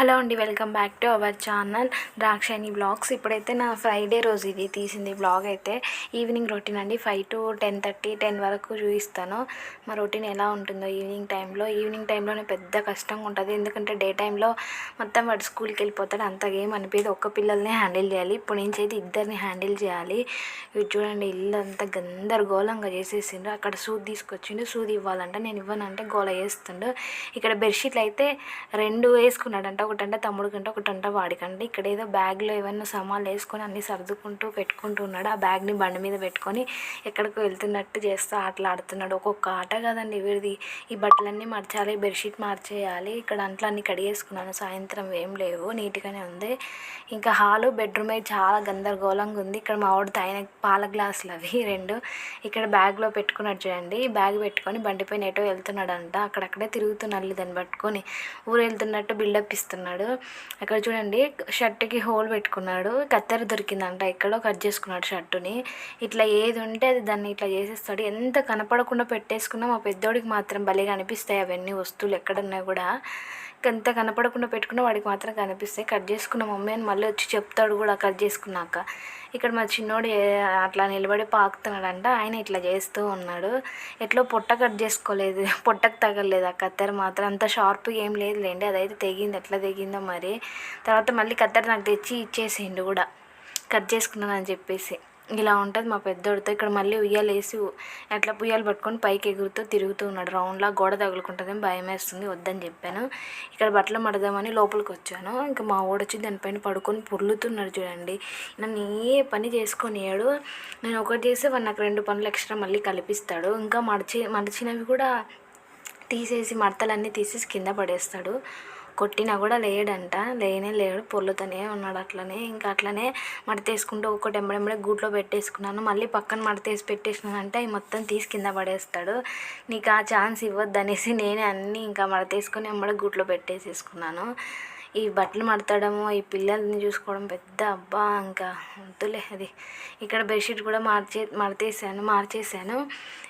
Hello అండి welcome back to our channel Drakshayani vlogs. ఇప్పుడైతే నా ఫ్రైడే రోజు ఇది తీసింది బ్లాగ్ అయితే. ఈవినింగ్ రొటీన్ అండి five to ten thirty ten వరకు చూపిస్తాను. మా రొటీన్ ఎలా ఉంటుందో ఈవినింగ్ టైంలో. ఈవినింగ్ టైంలోనే పెద్ద కష్టంగా ఉంటుంది. ఎందుకంటే డే టైంలో మొత్తం వాడు స్కూల్కి వెళ్ళిపోతాడు. అంతగా ఏం అనిపించదు ఒక్క పిల్లల్ని హ్యాండిల్ చేయాలి. ఇప్పుడు నుంచి అయితే ఇద్దరిని హ్యాండిల్ చేయాలి. ఇవి చూడండి ఇల్లు అంతా గందరగోళంగా చేసేసిండ్రు. అక్కడ సూది తీసుకొచ్చిండు. సూది ఇవ్వాలంట. నేను ఇవ్వనంటే గోల వేస్తుండు ఇక్కడ బెడ్షీట్లు అయితే రెండు వేసుకున్నాడంట. ఒకటంటే తమ్ముడు కంటే ఒకటంట వాడికంటే. ఇక్కడ ఏదో బ్యాగ్లో ఏమైనా సామాన్లు వేసుకొని అన్నీ సర్దుకుంటూ పెట్టుకుంటూ ఉన్నాడు. ఆ బ్యాగ్ని బండి మీద పెట్టుకొని ఎక్కడికో వెళ్తున్నట్టు చేస్తూ ఆటలాడుతున్నాడు. ఒక్కొక్క ఆట కదండి వీడిది. ఈ బట్టలన్నీ మార్చాలి బెడ్షీట్ మార్చేయాలి. ఇక్కడ అంట్లో అన్ని కడిగేసుకున్నాను. సాయంత్రం ఏం లేవు నీట్గానే ఉంది. ఇంకా హాలు బెడ్రూమ్ అయితే చాలా గందరగోళంగా ఉంది. ఇక్కడ మా వాడు తాగిన పాల గ్లాసులు అవి రెండు ఇక్కడ బ్యాగ్లో పెట్టుకున్నాడు చూడండి. బ్యాగ్ పెట్టుకొని బండిపైన ఎటో వెళ్తున్నాడంట. అక్కడక్కడే తిరుగుతున్నాడు దాన్ని పట్టుకొని ఊరు వెళ్తున్నట్టు బిల్డప్ ఇస్తున్నాడు. అక్కడ చూడండి షర్ట్కి హోల్ పెట్టుకున్నాడు. కత్తెర దొరికిందంట. ఎక్కడో కట్ చేసుకున్నాడు షర్టుని. ఇట్లా ఏది ఉంటే అది దాన్ని ఇట్లా చేసేస్తాడు. ఎంత కనపడకుండా పెట్టేసుకున్నా మా పెద్దోడికి మాత్రం భలేగా అనిపిస్తాయి అవన్నీ వస్తువులు ఎక్కడున్నా కూడా. ఎంత కనపడకుండా పెట్టుకున్నా వాడికి మాత్రం కనిపిస్తాయి. కట్ చేసుకున్న మమ్మీ అని మళ్ళీ వచ్చి చెప్తాడు కూడా కట్ చేసుకున్నాక. ఇక్కడ మా చిన్నోడు అట్లా నిలబడి పాకుతున్నాడంట. ఆయన ఇట్లా చేస్తూ ఉన్నాడు. ఎట్లో పొట్ట కట్ చేసుకోలేదు. పొట్టకు తగలేదు ఆ కత్తెర మాత్రం. అంత షార్ప్గా ఏం లేదులేండి. అదైతే తెగింది. ఎట్లా తెగిందో మరి. తర్వాత మళ్ళీ కత్తెర నాకు తెచ్చి ఇచ్చేసిండు కూడా. కట్ చేసుకున్నాను అని చెప్పేసి. ఇలా ఉంటుంది మా పెద్దోడితో. ఇక్కడ మళ్ళీ ఉయ్యాలు వేసి అట్లా ఉయ్యాలు పట్టుకొని పైకి ఎగురుతూ తిరుగుతూ ఉన్నాడు. రౌండ్లా గోడ తగులుకుంటుందని భయం వేస్తుంది వద్దని చెప్పాను. ఇక్కడ బట్టలు మడదామని లోపలికి వచ్చాను. ఇంకా మా ఓడొచ్చి దానిపైన పడుకొని పొర్లుతున్నాడు చూడండి. నన్ను ఏ పని చేసుకొనియాడు నేను ఒకటి చేస్తే వాడు నాకు రెండు పనులు ఎక్స్ట్రా మళ్ళీ కల్పిస్తాడు. ఇంకా మడిచి మడిచినవి కూడా తీసేసి మడతలన్నీ తీసేసి కింద పడేస్తాడు. కొట్టినా కూడా లేడంట. లేనే లేడు. పొల్లుతూనే ఉన్నాడు అట్లనే. ఇంకా అట్లనే మడతేసుకుంటూ ఒక్కటి ఎంబడెంబడే గూట్లో పెట్టేసుకున్నాను. మళ్ళీ పక్కన మడతేసి పెట్టేసినానంటే అవి మొత్తం తీసి కింద పడేస్తాడు. నీకు ఆ ఛాన్స్ ఇవ్వద్దు అనేసి నేనే అన్నీ ఇంకా మడతేసుకొని ఎంబడ గూట్లో పెట్టేసేసుకున్నాను. ఈ బట్టలు మడతడము ఈ పిల్లల్ని చూసుకోవడం పెద్ద అబ్బా ఇంకా వద్దులే అది. ఇక్కడ బెడ్షీట్ కూడా మార్చే మడతేసాను మార్చేసాను.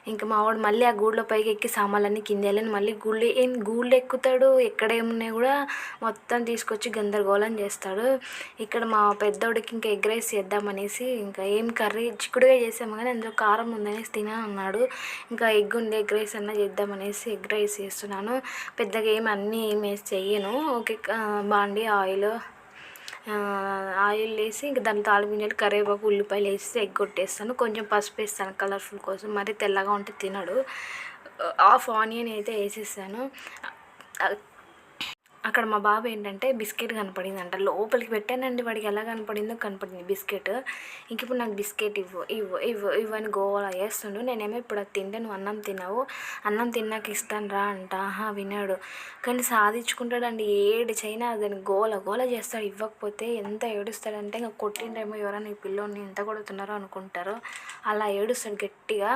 ఇంకా మా వాడు మళ్ళీ ఆ గూళ్ళో పైకి ఎక్కి సామాన్లన్నీ కింద వెళ్ళని. మళ్ళీ గూళ్ళు ఏం గూళ్ళు ఎక్కుతాడు ఎక్కడ ఏమున్నాయి కూడా మొత్తం తీసుకొచ్చి గందరగోళం చేస్తాడు. ఇక్కడ మా పెద్దోడికి ఇంకా ఎగ్ రైస్ చేద్దామనేసి ఇంకా ఏం కర్రీ చిక్కుడుగా చేసాము కానీ అందులో కారం ఉందనేసి తినన్నాడు ఇంకా ఎగ్ ఉంది ఎగ్ రైస్ అన్న చేద్దామనేసి ఎగ్ రైస్ చేస్తున్నాను. పెద్దగా ఏం అన్నీ ఏం వేసి చెయ్యను. ఓకే బాండి ఆయిల్. ఆయిల్ వేసి ఇంకా దాని తాలిపింజలు కరివేపాకు ఉల్లిపాయలు వేసి ఎగ్ కొట్టేస్తాను. కొంచెం పసుపు వేస్తాను కలర్ఫుల్ కోసం. మరి తెల్లగా ఉంటే తినడు. హాఫ్ ఆనియన్ అయితే వేసేసాను అక్కడ మా బాబు ఏంటంటే బిస్కెట్ కనపడిందంట. లోపలికి పెట్టానండి వాడికి ఎలా కనపడిందో కనపడింది బిస్కెట్. ఇంక ఇప్పుడు నాకు బిస్కెట్ ఇవ్వు ఇవ్వు ఇవ్వు ఇవ్వు అని గోవాలా చేస్తుండు. నేనేమో ఇప్పుడు అది తింటే నువ్వు అన్నం తిన్నావు అన్నం తిన్నాక ఇస్తాను రా అంట. ఆహా వినాడు కానీ సాధించుకుంటాడండి ఏడు చైనా దాన్ని గోల గోల చేస్తాడు. ఇవ్వకపోతే ఎంత ఏడుస్తాడంటే ఇంకా కొట్టిండేమో ఎవరైనా ఈ పిల్లోని ఎంత కొడుతున్నారో అనుకుంటారో. అలా ఏడుస్తాడు గట్టిగా.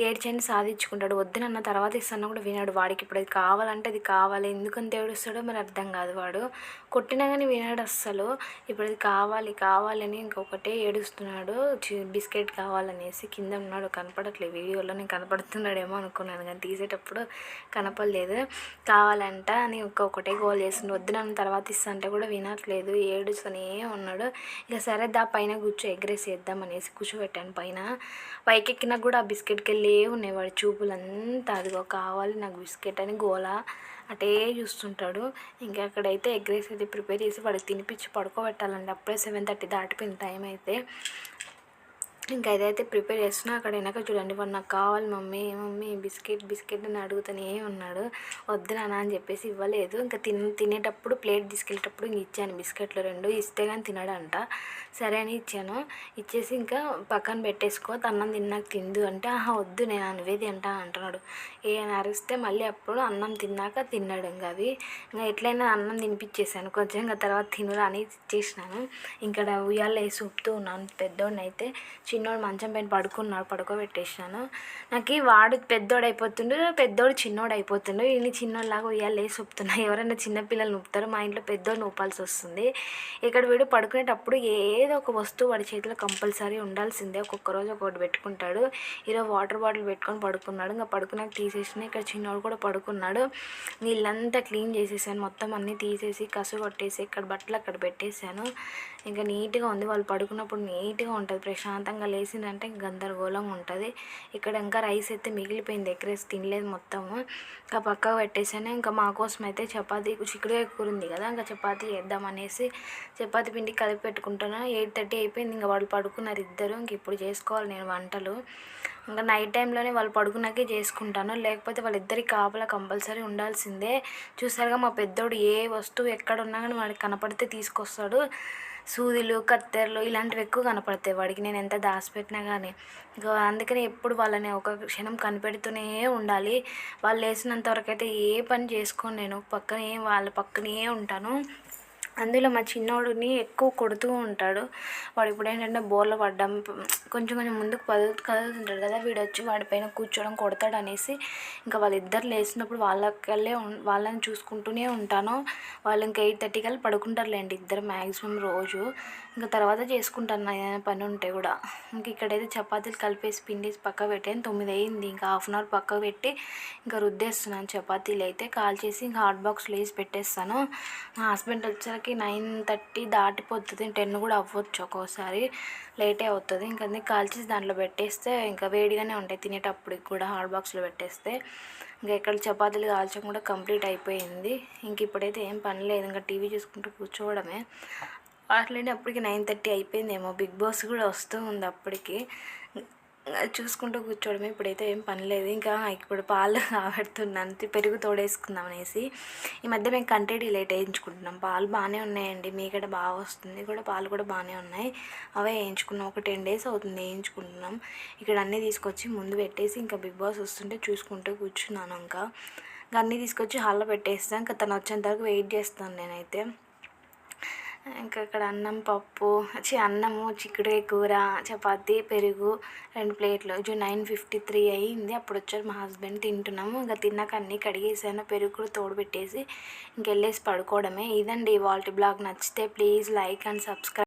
ఏడ్చని సాధించుకుంటాడు. వద్దునన్న తర్వాత ఇస్తాను కూడా వినాడు. వాడికి ఇప్పుడు అది కావాలంటే అది కావాలి. ఎందుకంత ఏడుస్తాడో మరి అర్థం కాదు వాడు. కొట్టినా కానీ వినాడు అస్సలు. ఇప్పుడు అది కావాలి కావాలని ఇంకొకటే ఏడుస్తున్నాడు. చి- బిస్కెట్ కావాలనేసి కింద ఉన్నాడు. కనపడట్లేదు. వీడియోలో నేను కనపడుతున్నాడేమో అనుకున్నాను కానీ తీసేటప్పుడు కనపడలేదు. కావాలంట అని ఇంకొకటే గోల్ చేస్తుండు వద్దునన్న తర్వాత ఇస్తా అంటే కూడా వినట్లేదు. ఏడుస్తూనే ఉన్నాడు. ఇక సరే దా పైన కూర్చో. ఎగ్రెస్ చేద్దాం అనేసి కూర్చోబెట్టాను పైన. పైకెక్కినా కూడా ఆ బిస్కెట్కి వెళ్ళి ఉన్నాయి వాడి చూపులంతా అదిగో కావాలి నాకు బిస్కెట్ అని గోల అటే చూస్తుంటాడు. ఇంకా అక్కడైతే ఎగ్ రైస్ అయితే ప్రిపేర్ చేసి వాడికి తినిపించి పడుకోబెట్టాలండి. అప్పుడే సెవెన్ థర్టీ దాటిపోయిన టైం అయితే. ఇంకా ఇదైతే ప్రిపేర్ చేస్తున్నా. అక్కడ వెనక చూడండి వాడు నాకు కావాలి మమ్మీ మమ్మీ బిస్కెట్ బిస్కెట్ అని అడుగుతూనే ఉన్నాడు. వద్దు నాన్న అని చెప్పేసి ఇవ్వలేదు. ఇంకా తిన తినేటప్పుడు ప్లేట్ తీసుకెళ్ళేటప్పుడు ఇంక ఇచ్చాను బిస్కెట్లు రెండు. ఇస్తే కానీ తినడంట. సరే అని ఇచ్చాను. ఇచ్చేసి ఇంకా పక్కన పెట్టేసుకో అన్నం తిన్నాక తిందు అంటే ఆహా వద్దు నేను అనువే తింటా అంటున్నాడు. ఏ అని అరిస్తే మళ్ళీ అప్పుడు అన్నం తిన్నాక తిన్నాడు ఇంకా అవి ఇంకా ఎట్లయినా అన్నం తినిపించేసాను కొంచెం ఇంకా తర్వాత తినురా అని ఇచ్చేసినాను ఇంకా ఉయ్యాలు వేసి ఊపుతూ ఉన్నాను. పెద్దోడిని అయితే చిన్నోడు మంచం పైన పడుకున్నాడు పడుకోబెట్టేసాను నాకు వాడు పెద్దోడు అయిపోతుండు పెద్దోడు చిన్నోడు అయిపోతుండు. ఈయన చిన్నోళ్ళలాగా ఉయ్యాలే వేసి ఎవరైనా చిన్నపిల్లలు నూపుతారు మా ఇంట్లో పెద్దోడిని నూపాల్సి వస్తుంది. ఇక్కడ వీడు పడుకునేటప్పుడు ఏదో ఒక వస్తువు వాడి చేతిలో కంపల్సరీ ఉండాల్సిందే. ఒక్కొక్క రోజు ఒకటి పెట్టుకుంటాడు. ఈరోజు వాటర్ బాటిల్ పెట్టుకొని పడుకున్నాడు. ఇంకా పడుకున్నాక తీసేసిన ఇక్కడ చిన్నోడు కూడా పడుకున్నాడు. నీళ్ళంతా క్లీన్ చేసేసాను. మొత్తం అన్నీ తీసేసి కసు కొట్టేసి ఇక్కడ బట్టలు అక్కడ పెట్టేశాను. ఇంకా నీట్గా ఉంది. వాళ్ళు పడుకున్నప్పుడు నీట్గా ఉంటుంది. ప్రశాంతంగా లేచిందంటే గందరగోళంగా ఉంటుంది. ఇక్కడ ఇంకా రైస్ అయితే మిగిలిపోయింది. ఎక్కరేసి తినలేదు మొత్తము. ఇంకా పక్కకు పెట్టేసాను ఇంకా మా కోసం అయితే చపాతీ చిక్కుడు కూర ఉంది కదా ఇంకా చపాతీ చేద్దాం అనేసి చపాతీ పిండి కలిపి పెట్టుకుంటాను. ఎయిట్ థర్టీ అయిపోయింది. ఇంకా వాళ్ళు పడుకున్నారు ఇద్దరు. ఇంక ఇప్పుడు చేసుకోవాలి నేను వంటలు. ఇంకా నైట్ టైంలోనే వాళ్ళు పడుకున్నాకే చేసుకుంటాను. లేకపోతే వాళ్ళిద్దరికి కాపలా కంపల్సరీ ఉండాల్సిందే. చూసారుగా మా పెద్దోడు ఏ వస్తువు ఎక్కడ ఉన్నా కానీ వాడికి కనపడితే తీసుకొస్తాడు. సూదిలు కత్తెరలు ఇలాంటివి ఎక్కువ కనపడతాయి వాడికి. నేను ఎంత దాచిపెట్టినా కానీ ఇంకా అందుకని ఎప్పుడు వాళ్ళని ఒక క్షణం కనిపెడుతూనే ఉండాలి. వాళ్ళు లేచినంత వరకు అయితే ఏ పని చేసుకోను నేను. పక్కనే వాళ్ళ పక్కనే ఉంటాను. అందులో మా చిన్నోడిని ఎక్కువ కొడుతూ ఉంటాడు. వాడు ఇప్పుడు ఏంటంటే బోర్ల పడ్డం కొంచెం కొంచెం ముందుకు కదులు కదులుతుంటాడు కదా. వీడు వచ్చి వాడిపైన కూర్చోవడం కొడతాడు అనేసి ఇంకా వాళ్ళిద్దరు లేచినప్పుడు వాళ్ళకెళ్ళే వాళ్ళని చూసుకుంటూనే ఉంటాను. వాళ్ళు ఇంకా ఎయిట్ థర్టీ కల్లా పడుకుంటారులేండి ఇద్దరు మ్యాక్సిమం రోజు. ఇంకా తర్వాత చేసుకుంటాను ఏదైనా పని ఉంటే కూడా. ఇంక ఇక్కడైతే చపాతీలు కలిపేసి పిండేసి పక్క పెట్టాను తొమ్మిది అయింది ఇంకా హాఫ్ అన్ అవర్ పక్క పెట్టి ఇంకా రుద్దేస్తున్నాను చపాతీలు అయితే. కాల్ చేసి ఇంకా హాట్ బాక్స్లో వేసి పెట్టేస్తాను. మా హస్బెండ్ మనకి నైన్ థర్టీ దాటిపోతుంది. టెన్ కూడా అవ్వచ్చు ఒక్కోసారి. లేటే అవుతుంది. ఇంకా అన్నీ కాల్చేసి దాంట్లో పెట్టేస్తే ఇంకా వేడిగానే ఉంటాయి. తినేటప్పటికి కూడా హాట్ బాక్స్లో పెట్టేస్తే ఇంకా ఎక్కడ చపాతీలు కాల్చడం కూడా కంప్లీట్ అయిపోయింది. ఇంక ఇప్పుడైతే ఏం పని లేదు. ఇంకా టీవీ చూసుకుంటూ కూర్చోవడమే. అట్లనే అప్పటికి నైన్ థర్టీ అయిపోయిందేమో. బిగ్ బాస్ కూడా వస్తూ ఉంది అప్పటికి. చూసుకుంటూ కూర్చోవడమే ఇప్పుడైతే ఏం పని లేదు. ఇంకా ఇప్పుడు పాలు కాబడుతున్నాను పెరుగు తోడేసుకుందాం అనేసి. ఈ మధ్య మేము కంటే డిలేట్ వేయించుకుంటున్నాం. పాలు బాగానే ఉన్నాయండి. మీకడ బాగా వస్తుంది కూడా పాలు కూడా బాగానే ఉన్నాయి. అవే వేయించుకున్నాం. ఒక టెన్ డేస్ అవుతుంది వేయించుకుంటున్నాం. ఇక్కడ అన్నీ తీసుకొచ్చి ముందు పెట్టేసి ఇంకా బిగ్ బాస్ వస్తుంటే చూసుకుంటూ కూర్చున్నాను ఇంకా అన్నీ తీసుకొచ్చి హాల్లో పెట్టేస్తాను. ఇంకా తను వచ్చేంత వరకు వెయిట్ చేస్తాను నేనైతే. ఇంకా ఇక్కడ అన్నం పప్పు చి అన్నము చిక్కుడుకాయ కూర చపాతి పెరుగు రెండు ప్లేట్లు. జూ నైన్ ఫిఫ్టీ త్రీ అయ్యింది అప్పుడు వచ్చారు మా హస్బెండ్. తింటున్నాము. ఇంకా తిన్నాక అన్నీ కడిగేసాను. పెరుగు కూడా తోడుపెట్టేసి ఇంకెళ్ళేసి పడుకోవడమే. ఇదండి ఇవాళ బ్లాగ్ నచ్చితే ప్లీజ్ లైక్ అండ్ సబ్స్క్రైబ్.